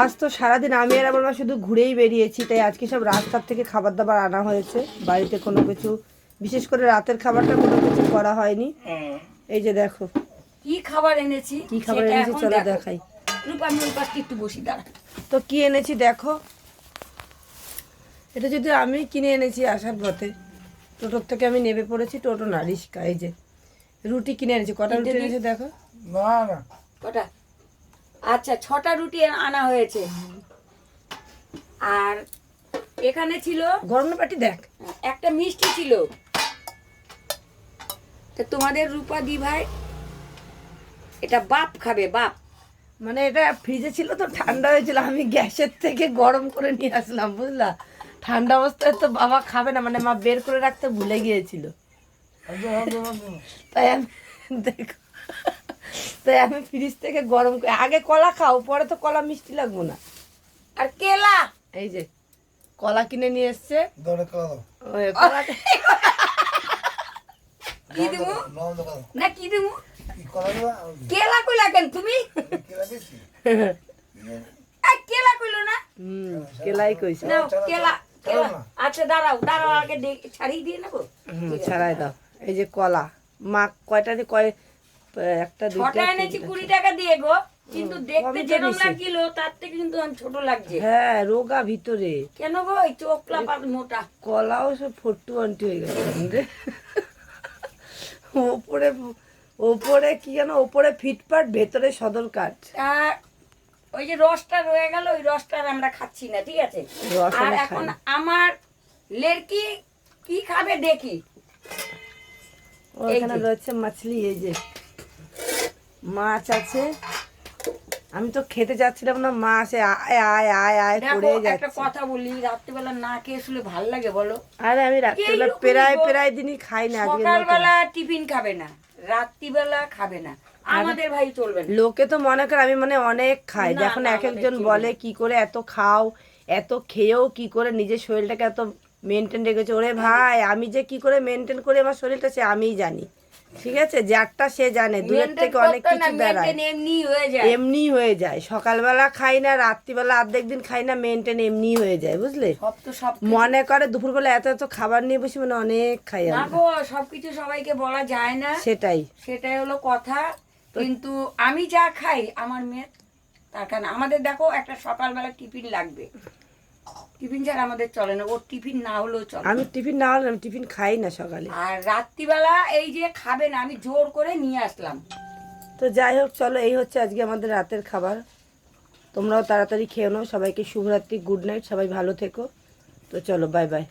আজ তো সারাদিন আমি আর আমার মা শুধু ঘুরেই বেরিয়েছি তাই আজকে সব রাস্তার থেকে খাবার দাবার আনা হয়েছে। বাড়িতে কোনো কিছু বিশেষ করে রাতের খাবারটা কোনো কিছু করা হয়নি। এই যে দেখো। কি খাবার এনেছি? কি খাবার এনেছি এখন চলো দেখাই। রূপা আমি ওই পাশে একটু বসি দাঁড়া। তো কি এনেছি দেখো। এটা যদি আমি কিনে এনেছি আসার পথে টোটোর থেকে আমি নেমে পড়েছি টোটো না রিস্কা এই যে। রুটি কিনে এনেছি কটা রুটি এনেছি দেখো। না না। কটা? আচ্ছা ছটা রুটি আনা হয়েছে। আর এখানে ছিল গরম না পাটি দেখ। একটা মিষ্টি ছিল। তা তোমাদের রূপা দি ভাই এটা বাপ খাবে বাপ। মানে এটা ফ্রিজে ছিল তো ঠান্ডা হয়েছিল আমি গ্যাসের থেকে গরম করে নিয়ে আসলাম বুঝলা? ঠান্ডা অবস্থায় তো বাবা খাবে না মানে মা বের করে রাখতে ভুলে গিয়েছিল। তাই আমি দেখো। তাই আমি ফ্রিজ থেকে গরম করে আগে কলা খাও পরে তো কলা মিষ্টি লাগবো না। আর কেলা? এই যে কলা কিনে নিয়ে এসছে। কলা না কি দেবা? কইলা কেন তুমি? কেলা কেলা কইলো না? হুম কেলাই কইছে। চলো, কেলা কেলা। আচ্ছা দাঁড়াও দাঁড়াও আগে ছাড়িয়ে দিয়ে নেব। হুম ছাড়াই দাও। এই যে কলা। মা কয়টা দিয়ে একটা দুইটা এনেছি তিনটা, কুড়ি টাকা দিয়ে গো কিন্তু দেখতে যেরকম। তার থেকে কিন্তু ছোট লাগছে। হ্যাঁ রোগা ভিতরে। কেন গো এই চোখলা পাত মোটা। কলাও সব ফট্টু আন্টি হয়ে গেছে রে। ওপরে ওপরে কি যেন ওপরে ফিটপাট ভেতরে সদর কাঠ। ওই যে রসটা রয়ে গেল ওই রসটা আমরা খাচ্ছি না ঠিক আছে? রস আর এখন আমার লেরকি কি খাবে দেখি। ওখানে রয়েছে মাছলি এই যে। মাছ আছে। আমি তো খেতে যাচ্ছিলাম না মা আসে আয় আয় আয় আয় করে একটা কথা বলি রাত্রিবেলা না খেয়ে শুলে ভালো লাগে বলো? আরে আমি রাত্রিবেলা প্রায়। প্রায় দিনই খাই না। সকালবেলা টিফিন খাবে না রাত্রিবেলা খাবে না। আমাদের ভাই চলবে না। লোকে তো মনে করে আমি মানে অনেক খাই। যখন এক একজন বলে কি করে এত খাও এত খেয়েও কি করে নিজের শরীরটাকে এত মেনটেন রেখেছে। ওরে ভাই আমি যে কি করে মেনটেন করি আমার শরীরটা সে আমিই জানি। ঠিক আছে? যারটা সে জানে দূরের থেকে অনেক কিছু বেড়ায়। এমনি হয়ে যায়। এমনি হয়ে যায়। সকালবেলা খাই না রাত্রিবেলা অর্ধেক দিন খাই না মেনটেন এমনি হয়ে যায় বুঝলে? মনে করে দুপুরবেলা এত এত খাবার নিয়ে বসে মানে অনেক খাই না গো সবকিছু সবাইকে বলা যায় না। সেটাই। সেটাই হলো কথা। কিন্তু আমি যা খাই আমার মেয়ে তার কারণে আমাদের দেখো একটা সকালবেলা টিফিন লাগবে। টিফিন ছাড়া আমাদের চলে না। ওর টিফিন না হলেও চলে। আমি টিফিন না হলে আমি টিফিন খাই না সকালে। আর রাত্রিবেলা এই যে খাবে না আমি জোর করে নিয়ে আসলাম। তো যাই হোক চলো এই হচ্ছে আজকে আমাদের রাতের খাবার। তোমরাও তাড়াতাড়ি খেয়ে নাও। সবাইকে শুভরাত্রি গুড নাইট সবাই ভালো থেকো। তো চলো বাই বাই